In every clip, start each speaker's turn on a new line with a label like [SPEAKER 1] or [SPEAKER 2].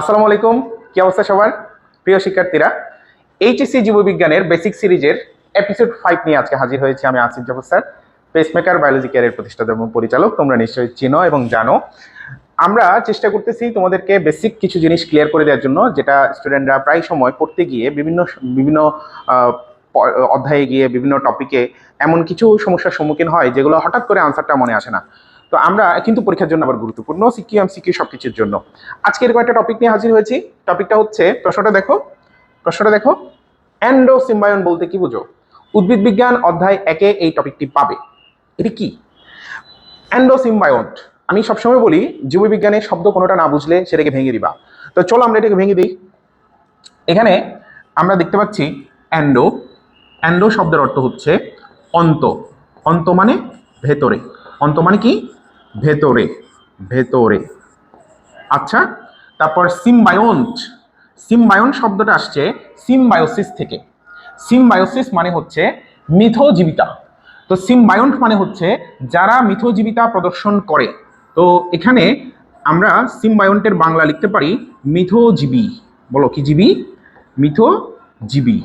[SPEAKER 1] আসসালামু আলাইকুম, কি অবস্থা সবার? প্রিয় শিক্ষার্থীরা এইচএসসি জীববিজ্ঞানের বেসিক সিরিজের এপিসোড ফাইভ নিয়ে আজকে হাজির হয়েছি আমি Asif Zafar sir pacemaker biology কেয়ারের প্রতিষ্ঠাতা এবং পরিচালক। তোমরা নিশ্চয়ই চিনো এবং জানো। আমরা চেষ্টা করতেছি তোমাদেরকে বেসিক কিছু জিনিস ক্লিয়ার করে দেওয়ার জন্য, যেটা স্টুডেন্টরা প্রায় সময় পড়তে গিয়ে বিভিন্ন বিভিন্ন অধ্যায়ে গিয়ে বিভিন্ন টপিকে এমন কিছু সমস্যার সম্মুখীন হয়, যেগুলো হঠাৎ করে আনসারটা মনে আসে না। তো আমরা কিন্তু পরীক্ষার জন্য আবার গুরুত্বপূর্ণ সিকিউ এম সিকিউ সব কিছুর জন্য। আজকে এরকম একটা টপিক নিয়ে হাজির হয়েছি। টপিকটা হচ্ছে, প্রশ্নটা দেখো প্রশ্নটা দেখো। অ্যান্ডোসিম্বায়ন বলতে কি বুঝো? উদ্ভিদ বিজ্ঞান অধ্যায় একে এই টপিকটি পাবে। এটি কি? অ্যান্ডো অ্যান্ডোসিম্বায়ন্ট আমি সবসময় বলি, জীববিজ্ঞানের শব্দ কোনোটা না বুঝলে সেটাকে ভেঙে দিবা। তো চলো আমরা এটাকে ভেঙে দিই। এখানে আমরা দেখতে পাচ্ছি অ্যান্ডো অ্যান্ডো শব্দের অর্থ হচ্ছে অন্ত। অন্ত মানে ভেতরে। অন্ত মানে কি? ভেতরে ভেতরে। আচ্ছা তারপর সিমবায়ন্ট সিমবায়ন শব্দটা আসছে সিমবায়োসিস থেকে। সিমবায়োসিস মানে হচ্ছে মিথোজীবিতা। তো সিমবায়ন্ট মানে হচ্ছে যারা মিথোজীবিতা প্রদর্শন করে। তো এখানে আমরা সিমবায়ন্টের বাংলা লিখতে পারি মিথোজীবী। বলো কি জীবী? মিথোজীবী।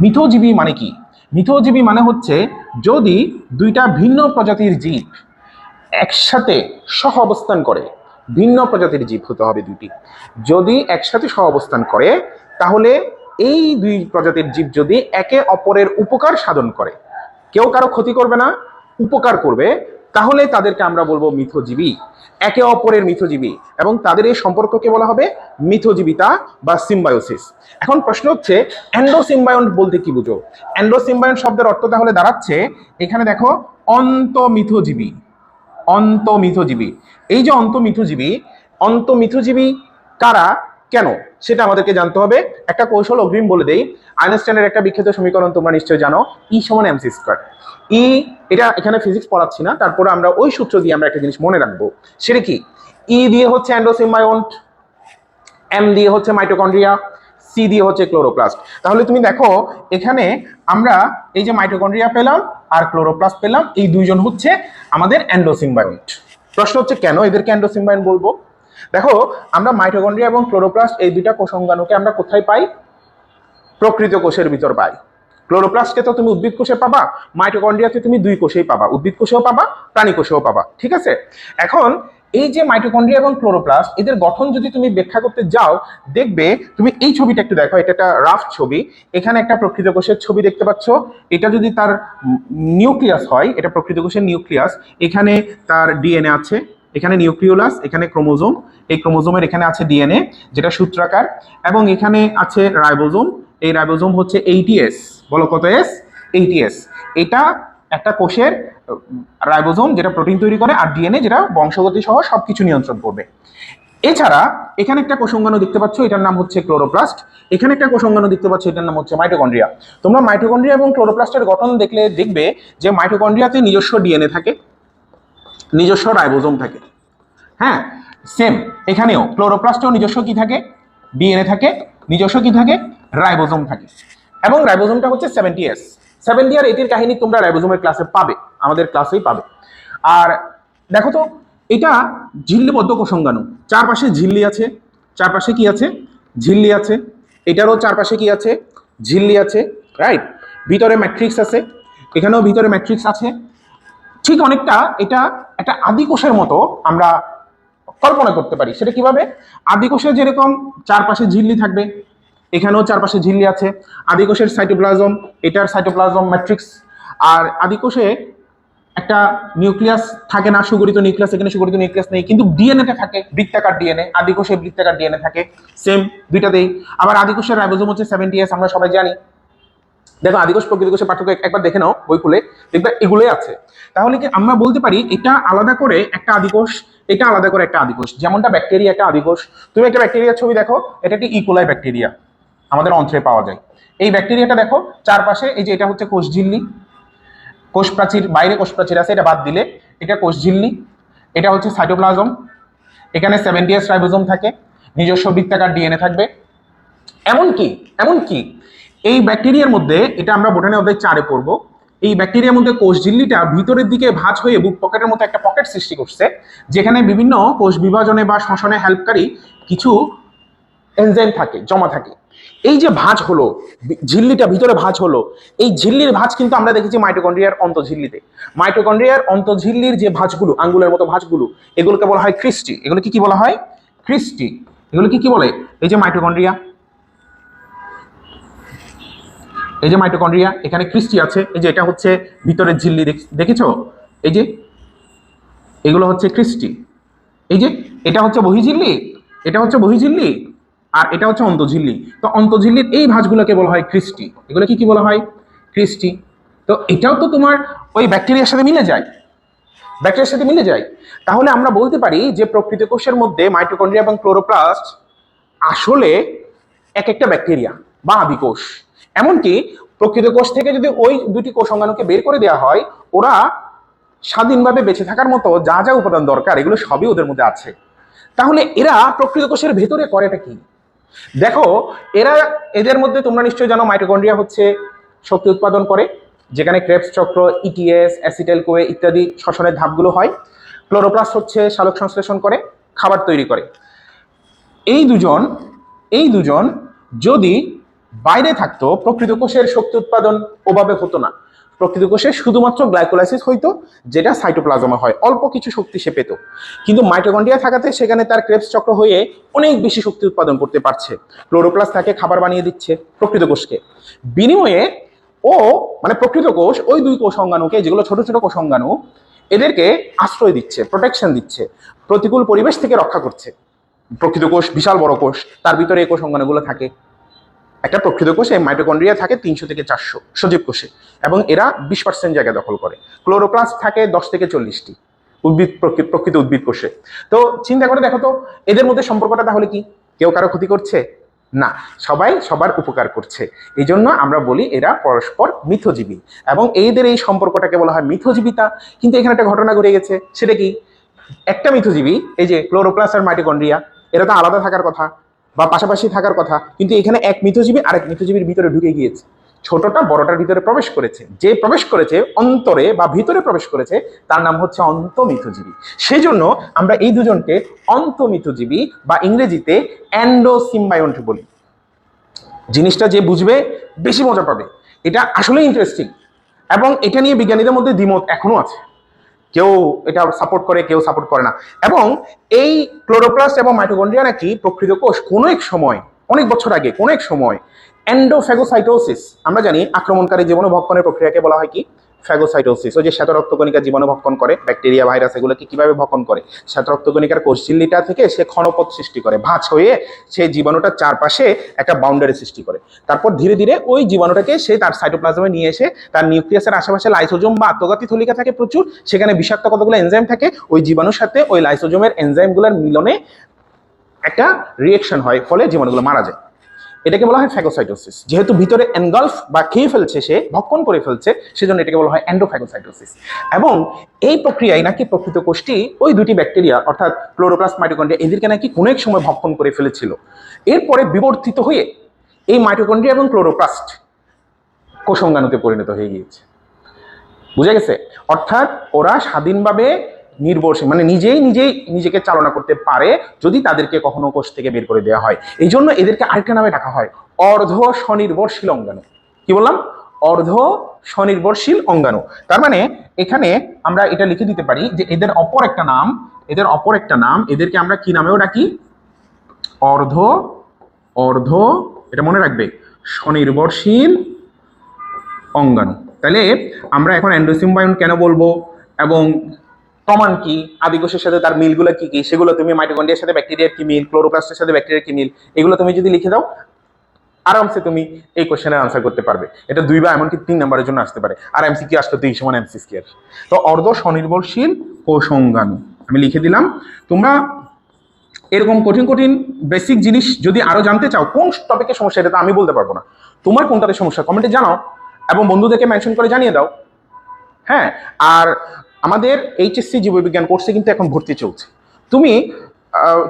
[SPEAKER 1] মিথোজীবী মানে কি? মিথোজীবী মানে হচ্ছে যদি দুইটা ভিন্ন প্রজাতির জীব একসাথে সহ অবস্থান করে। ভিন্ন প্রজাতির জীব হতে হবে দুটি যদি একসাথে সহ অবস্থান করে, তাহলে এই দুই প্রজাতির জীব যদি একে অপরের উপকার সাধন করে, কেউ কারও ক্ষতি করবে না, উপকার করবে, তাহলে তাদেরকে আমরা বলব মিথজীবী। একে অপরের মিথজীবী এবং তাদের এই সম্পর্ককে বলা হবে মিথজীবিতা বা সিম্বায়োসিস। এখন প্রশ্ন হচ্ছে, অ্যান্ডোসিম্বায়ন বলতে কি বুঝো? অ্যান্ডোসিম্বায়ন শব্দের অর্থ তাহলে দাঁড়াচ্ছে, এখানে দেখো অন্তমিথজীবী। অন্তমিথজীবী। এই যে অন্তমিথজীবী অন্তমিথজীবী কারা? কেন? সেটা আমাদেরকে জানতে হবে। একটা কৌশল অগ্রিম বলে দেই। আইনস্টাইনের একটা বিখ্যাত সমীকরণ তোমরা নিশ্চয়ই জানো ই সমান এমসি স্কোয়ার ই এটা এখানে ফিজিক্স পড়াচ্ছি না, তারপরে আমরা ওই সূত্র দিয়ে আমরা একটা জিনিস মনে রাখব। সেটা কি? ই দিয়ে হচ্ছে অ্যান্ডোসিম্বায়ন্ট এম দিয়ে হচ্ছে মাইটোকন্ড্রিয়া সি দিয়ে হচ্ছে ক্লোরোপ্লাস্ট তাহলে তুমি দেখো, এখানে আমরা এই যে মাইটোকন্ড্রিয়া পেলাম আর ক্লোরোপ্লাস্ট পেলাম, এই দুইজন হচ্ছে আমাদের অ্যান্ডোসিম্বায়ন্ট প্রশ্ন হচ্ছে কেন এদেরকে অ্যান্ডোসিম্বায়ন বলব? দেখো, আমরা মাইটোকন্ড্রিয়া এবং ক্লোরোপ্লাস্ট এই দুইটা কোষাঙ্গাণুকে আমরা কোথায় পাই? প্রকৃত কোষের ভিতর পাই। ক্লোরোপ্লাস্টকে তো তুমি উদ্ভিদ কোষে পাবা মাইটোকন্ড্রিয়াতে তুমি দুই কোষেই পাবা। উদ্ভিদ কোষেও পাবা, প্রাণী কোষেও পাবা, ঠিক আছে? এখন এই যে মাইটোকন্ড্রিয়া এবং ক্লোরোপ্লাস্ট এদের গঠন যদি তুমি ব্যাখ্যা করতে যাও, দেখবে তুমি এই ছবিটা একটু দেখো, এটা একটা রাফ ছবি। এখানে একটা প্রকৃত কোষের ছবি দেখতে পাচ্ছ। এটা যদি তার নিউক্লিয়াস হয়, এটা প্রকৃত কোষের নিউক্লিয়াস এখানে তার ডিএনএ আছে, এখানে নিউক্লিওলাস এখানে ক্রোমোজোম এই ক্রোমোজোমের এখানে আছে ডিএনএ যেটা সূত্রাকার, এবং এখানে আছে রাইবোজোম এই রাইবোজোম হচ্ছে এইটিএস বলো কত এস এইটিএস এটা একটা কোষের রাইবোজোম যেটা প্রোটিন তৈরি করে আর ডিএনএ যেটা বংশগতি সহ সবকিছু নিয়ন্ত্রণ করবে। এছাড়া এখানে একটা কোষাঙ্গাণু দেখতে পাচ্ছ, এটার নাম হচ্ছে ক্লোরোপ্লাস্ট। এখানে একটা কোষাঙ্গাণু দেখতে পাচ্ছ, এটার নাম হচ্ছে মাইটোকন্ড্রিয়া। তোমরা মাইটোকন্ড্রিয়া এবং ক্লোরোপ্লাস্টের গঠন দেখলে দেখবে যে মাইটোকন্ড্রিয়াতে নিজস্ব ডিএনএ থাকে, নিজস্ব রাইবোজোম থাকে। হ্যাঁ সেম, এখানেও ক্লোরোপ্লাস্টেও নিজস্ব কি থাকে? ডিএনএ থাকে, নিজস্ব কি থাকে? রাইবোজোম থাকে। এবং রাইবোজোমটা হচ্ছে সেভেন্টি এস। সেভেন্টি আর এইটির কাহিনী তোমরা রাইবোজোমের ক্লাসে পাবে, আমাদের ক্লাসেই পাবে। আর দেখো তো, এটা ঝিল্লিবদ্ধ কোষঙ্গাণু। চারপাশে ঝিল্লি আছে, চারপাশে কি আছে? ঝিল্লি আছে। এটারও চারপাশে কি আছে? ঝিল্লি আছে রাইট ভিতরে ম্যাট্রিক্স আছে, এখানেও ভিতরে ম্যাট্রিক্স আছে। ঠিক অনেকটা এটা একটা আদিকোষের মতো আমরা কল্পনা করতে পারি। সেটা কীভাবে? আদিকোষে যেরকম চারপাশে ঝিল্লি থাকবে এখানেও চারপাশে ঝিল্লি আছে। আদিকোষের সাইটোপ্লাজম এটার সাইটোপ্লাজম ম্যাট্রিক্স আর আদিকোষে একটা নিউক্লিয়াস থাকে না, সুগঠিত নিউক্লিয়াস এখানে সুগঠিত নিউক্লিয়াস নেই, কিন্তু ডিএনএটা থাকে, বৃত্তাকার ডিএনএ আদিকোষে বৃত্তাকার ডিএনএ থাকে সেম দুইটাতেই। আবার আদিকোষের রাইবোজোম হচ্ছে সেভেন্টি এস আমরা সবাই জানি। দেখো, আদিকোষ প্রকৃত কোষের পার্থক্য একবার দেখে নাও বই খুলে, দেখবে এগুলোই আছে। তাহলে কি আমরা বলতে পারি, এটা আলাদা করে একটা আদিকোষ, এটা আলাদা করে একটা আদিকোষ, যেমনটা ব্যাকটেরিয়া একটা আদিকোষ। তুমি একটা ব্যাকটেরিয়ার ছবি দেখো, এটা একটি ইকোলাই ব্যাকটেরিয়া আমাদের অন্ত্রে পাওয়া যায়। এই ব্যাকটেরিয়াটা দেখো, চারপাশে এই যে এটা হচ্ছে কোষ ঝিল্লি কোষ প্রাচীর বাইরে কোষ প্রাচীর আছে, এটা বাদ দিলে। এটা কোষ ঝিল্লি এটা হচ্ছে সাইটোপ্লাজম। এখানে সেভেন্টি এস রাইবোজোম থাকে, নিজস্ব বৃত্তাকার ডিএনএ থাকবে। এমনকি এমনকি এই ব্যাকটেরিয়ার মধ্যে, এটা আমরা বোটানি অধ্যায় চারে পড়ব, এই ব্যাকটেরিয়ার মধ্যে কোষ ঝিল্লিটা ভিতরের দিকে ভাঁজ হয়ে বুক পকেটের মতো একটা পকেট সৃষ্টি করছে, যেখানে বিভিন্ন কোষ বিভাজনে বা শ্বসনে হেল্পকারী কিছু এনজাইম থাকে, জমা থাকে। এই যে ভাঁজ হলো, ঝিল্লিটা, ভিতরে ভাঁজ হলো, এই ঝিল্লির ভাঁজ কিন্তু আমরা দেখেছি মাইটোকন্ড্রিয়ার অন্তঝিল্লিতে। মাইটোকন্ড্রিয়ার অন্তঝিল্লির যে ভাঁজগুলো, আঙ্গুলের মতো ভাঁজগুলো, এগুলোকে বলা হয় ক্রিস্টি এগুলো কি কি বলা হয়? ক্রিস্টি এগুলো কি কি বলে? এই যে মাইটোকন্ড্রিয়া এই যে মাইটোকন্ড্রিয়া এখানে ক্রিস্টি আছে। এই যে এটা হচ্ছে ভিতরের ঝিল্লি দেখেছ? এই যে এগুলো হচ্ছে ক্রিস্টি এই যে এটা হচ্ছে বহিঝিল্লি? এটা হচ্ছে বহিঝিল্লি? আর এটা হচ্ছে অন্তঝিল্লি তো অন্তঝিল্লির এই ভাঁজগুলোকে বলা হয় ক্রিস্টি। এগুলো কি কি বলা হয়? ক্রিস্টি। তো এটাও তো তোমার ওই ব্যাকটেরিয়ার সাথে মিলে যায়। ব্যাকটেরিয়ার সাথে মিলে যায়। তাহলে আমরা বলতে পারি যে প্রকৃত কোষের মধ্যে মাইটোকন্ড্রিয়া এবং ক্লোরোপ্লাস্ট আসলে এক একটা ব্যাকটেরিয়া বা আদিকোষ। এমনকি প্রকৃত কোষ থেকে যদি ওই দুটি কোষ অঙ্গাণুকে বের করে দেওয়া হয়, ওরা স্বাধীনভাবে বেঁচে থাকার মতো যা যা উপাদান দরকার, এগুলো সবই ওদের মধ্যে আছে। তাহলে এরা প্রকৃত কোষের ভেতরে করেটা কি? দেখো, এরা এদের মধ্যে তোমরা নিশ্চয়ই জানো মাইটোকন্ড্রিয়া হচ্ছে শক্তি উৎপাদন করে, যেখানে ক্রেপস চক্র ইটিএস অ্যাসিটাইল কোয়ে ইত্যাদি শ্বসনের ধাপগুলো হয়। ক্লোরোপ্লাস্ট হচ্ছে সালোক সংশ্লেষণ করে, খাবার তৈরি করে। এই দুজন এই দুজন যদি বাইরে থাকতো প্রকৃত কোষের শক্তি উৎপাদন ওভাবে হতো না। প্রকৃত কোষে শুধুমাত্র গ্লাইকোলাইসিস হইতো, যেটা সাইটোপ্লাজমে হয়। অল্প কিছু শক্তি সে পেত। কিন্তু মাইটোকন্ড্রিয়া থাকাতে সেখানে তার ক্রেপস চক্র হয়ে অনেক বেশি শক্তি উৎপাদন করতে পারছে। ক্লোরোপ্লাস তাকে খাবার বানিয়ে দিচ্ছে প্রকৃত কোষকে বিনিময়ে ও মানে প্রকৃত কোষ ওই দুই কোষ অঙ্গাণুকে যেগুলো ছোট ছোট কোষ অঙ্গাণু এদেরকে আশ্রয় দিচ্ছে প্রোটেকশন দিচ্ছে, প্রতিকূল পরিবেশ থেকে রক্ষা করছে। প্রকৃত কোষ বিশাল বড় কোষ, তার ভিতরে এই কোষ থাকে। একটা প্রকৃত কোষে মাইটোকন্ড্রিয়া থাকে তিনশো থেকে চারশো, সজীব কোষে। এবং এরা বিশ পার্সেন্ট জায়গা দখল করে। ক্লোরোপ্লাস্ট থাকে দশ থেকে চল্লিশটি উদ্ভিদ প্রকৃত উদ্ভিদ কোষে। তো চিন্তা করে দেখো তো, এদের মধ্যে সম্পর্কটা তাহলে কি? কেউ কারও ক্ষতি করছে? না, সবাই সবার উপকার করছে। এই জন্য আমরা বলি এরা পরস্পর মিথজীবী। এবং এইদের এই সম্পর্কটাকে বলা হয় মিথজীবিতা। কিন্তু এখানে একটা ঘটনা ঘটে গেছে, সেটা কি? একটা মিথজীবী, এই যে ক্লোরোপ্লাস্ট আর মাইটোকন্ড্রিয়া এরা তো আলাদা থাকার কথা। বা পাশাপাশি থাকার কথা, কিন্তু এখানে এক মিথজীবী আরেক মিথজীবীর ভিতরে ঢুকে গিয়েছে। ছোটটা বড়টার ভিতরে প্রবেশ করেছে। যে প্রবেশ করেছে অন্তরে বা ভিতরে প্রবেশ করেছে, তার নাম হচ্ছে অন্তমিথজীবী। সেই জন্য আমরা এই দুজনকে অন্তমিথজীবী বা ইংরেজিতে অ্যান্ডোসিম্বায়ন্ট বলি। জিনিসটা যে বুঝবে, বেশি মজা পাবে। এটা আসলে ইন্টারেস্টিং এবং এটা নিয়ে বিজ্ঞানীদের মধ্যে দ্বিমত এখনও আছে। কেউ এটা সাপোর্ট করে, কেউ সাপোর্ট করে না। এবং এই ক্লোরোপ্লাস্ট এবং মাইটোকন্ড্রিয়া নাকি প্রকৃত কোষ। কোনো এক সময়, অনেক বছর আগে, কোনো এক সময় অ্যান্ডোফ্যাগোসাইটোসিস আমরা জানি আক্রমণকারী জীবন ভক্ষণের প্রক্রিয়াকে বলা হয় কি? ফ্যাগোসাইটোসিস ওই যে শ্বেত রক্তকণিকা জীবাণু ভক্ষণ করে ব্যাকটেরিয়া ভাইরাস এগুলোকে কীভাবে ভক্ষণ করে? শ্বেত রক্তকণিকার কোষঝিল্লিটা থেকে সে ক্ষণপথ সৃষ্টি করে, ভাঁজ হয়ে সেই জীবাণুটার চারপাশে একটা বাউন্ডারি সৃষ্টি করে। তারপর ধীরে ধীরে ওই জীবাণুটাকে সে তার সাইটোপ্লাজমে নিয়ে এসে তার নিউক্লিয়াসের আশেপাশে লাইসোজোম বা আত্মঘাতী থলিকা থাকে প্রচুর, সেখানে বিষাক্ত কতগুলো এনজাইম থাকে, ওই জীবাণুর সাথে ওই লাইসোজোমের এনজাইমগুলোর মিলনে একটা রিয়েকশন হয়, ফলে জীবাণুগুলো মারা যায়। এটাকে বলা হয় ফ্যাগোসাইটোসিস যেহেতু ভিতরে এনগলফ বা খেয়ে ফেলছে সে, ভক্ষণ করে ফেলছে, সেজন্য এটাকে বলা হয় অ্যান্ডোফ্যাগোসাইটোসিস এবং এই প্রক্রিয়ায় নাকি প্রকৃত কোষটি ওই দুটি ব্যাকটেরিয়া, অর্থাৎ ক্লোরোপ্লাস্ট মাইটোকন্ড্রিয়া এদেরকে নাকি কোনো এক সময় ভক্ষণ করে ফেলেছিল। এরপরে বিবর্তিত হয়ে এই মাইটোকন্ড্রিয়া এবং ক্লোরোপ্লাস্ট কোষঙ্গাণুতে পরিণত হয়ে গিয়েছে। বুঝে গেছে? অর্থাৎ ওরা স্বাধীনভাবে নির্ভরশীল মানে নিজেই নিজেই নিজেকে চালনা করতে পারে যদি তাদেরকে কখনো কোষ থেকে বের করে দেওয়া হয়। এই জন্য এদেরকে আরেকটা নামে ডাকা হয়, অর্ধ স্বনির্ভরশীল অঙ্গাণু। কি বললাম? অর্ধ স্বনির্ভরশীল অঙ্গাণু। তার মানে এখানে আমরা এটা লিখে দিতে পারি যে এদের অপর একটা নাম, এদের অপর একটা নাম, এদেরকে আমরা কি নামেও ডাকি? অর্ধ অর্ধ, এটা মনে রাখবে, স্বনির্ভরশীল অঙ্গাণু। তাহলে আমরা এখন অ্যান্ডোসিম্বায়ন কেন বলব? এবং প্রমাণ কি? আদিকোষের সাথে তার মিলগুলো কি কি? সেগুলো তুমি মাইটোকন্ড্রিয়ার সাথে ব্যাকটেরিয়ার কি মিল? ক্লোরোপ্লাস্টের সাথে ব্যাকটেরিয়ার কি মিল? এগুলো তুমি যদি লিখে দাও, আরামসে তুমি এই কোশ্চেনের আনসার করতে পারবে। এটা দুই বা এমনকি তিন নম্বরের জন্য আসতে পারে। আর এমসিকিউ আসলে দুই সমান এমসিকিউ তো অর্ধ স্বনির্ভরশীল কোষঙ্গাণু আমি লিখে দিলাম, তোমরা এরকম কঠিন কঠিন বেসিক জিনিস যদি আরও জানতে চাও, কোন টপিকের সমস্যা এটা তো আমি বলতে পারব না। তোমার কোনটাতে সমস্যা? কমেন্টে জানাও এবং বন্ধুদেরকে মেনশন করে জানিয়ে দাও। হ্যাঁ? আর আমাদের এইচএসসি জীববিজ্ঞান কোর্সে কিন্তু এখন ভর্তি চলছে। তুমি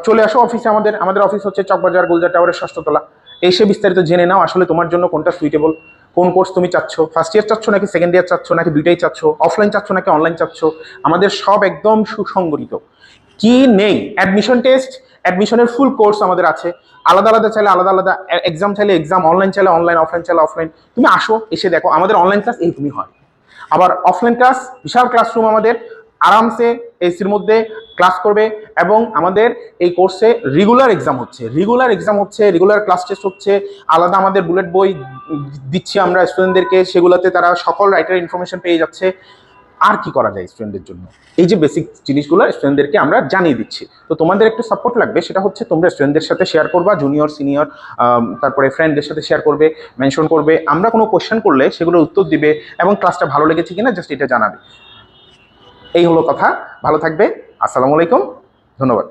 [SPEAKER 1] চলে আসো অফিসে আমাদের আমাদের অফিস হচ্ছে চকবাজার, গুলজার টাওয়ারের ষষ্ঠতলা। এসে বিস্তারিত জেনে নাও, আসলে তোমার জন্য কোনটা সুইটেবল কোন কোর্স তুমি চাচ্ছ। ফার্স্ট ইয়ার চাচ্ছ নাকি সেকেন্ড ইয়ার চাচ্ছ, নাকি দুইটাই চাচ্ছ? অফলাইন চাচ্ছ নাকি অনলাইন চাচ্ছ? আমাদের সব একদম সুসংগঠিত। কি নেই? অ্যাডমিশন টেস্ট অ্যাডমিশনের ফুল কোর্স আমাদের আছে। আলাদা আলাদা চাইলে আলাদা আলাদা এক্সাম চাইলে এক্সাম অনলাইন চাইলে অনলাইন অফলাইন চাইলে অফলাইন তুমি আসো, এসে দেখো। আমাদের অনলাইন ক্লাস এই তুমি হয়। আবার অফলাইন ক্লাস বিশাল ক্লাসরুম আমাদের আরামসে এসির মধ্যে ক্লাস করবে এবং আমাদের এই কোর্সে রেগুলার এক্সাম হচ্ছে। রেগুলার এক্সাম হচ্ছে রেগুলার ক্লাস টেস্ট হচ্ছে, আলাদা আমাদের বুলেট বই দিচ্ছি আমরা স্টুডেন্টদেরকে সেগুলোতে তারা সকল রাইটার ইনফরমেশন পেয়ে যাচ্ছে। আর কি করা যায় স্টুডেন্টদের জন্য? এই যে বেসিক জিনিসগুলো স্টুডেন্টদেরকে আমরা জানিয়ে দিচ্ছি। তো তোমাদের একটু সাপোর্ট লাগবে, সেটা হচ্ছে তোমরা স্টুডেন্টদের সাথে শেয়ার করবা জুনিয়র সিনিয়র তারপরে ফ্রেন্ডদের সাথে শেয়ার করবে মেনশন করবে। আমরা কোনো কোয়েশ্চেন করলে সেগুলোর উত্তর দিবে এবং ক্লাসটা ভালো লেগেছে কিনা জাস্ট এটা জানাবে। এই হলো কথা। ভালো থাকবে। আসসালামু আলাইকুম। ধন্যবাদ।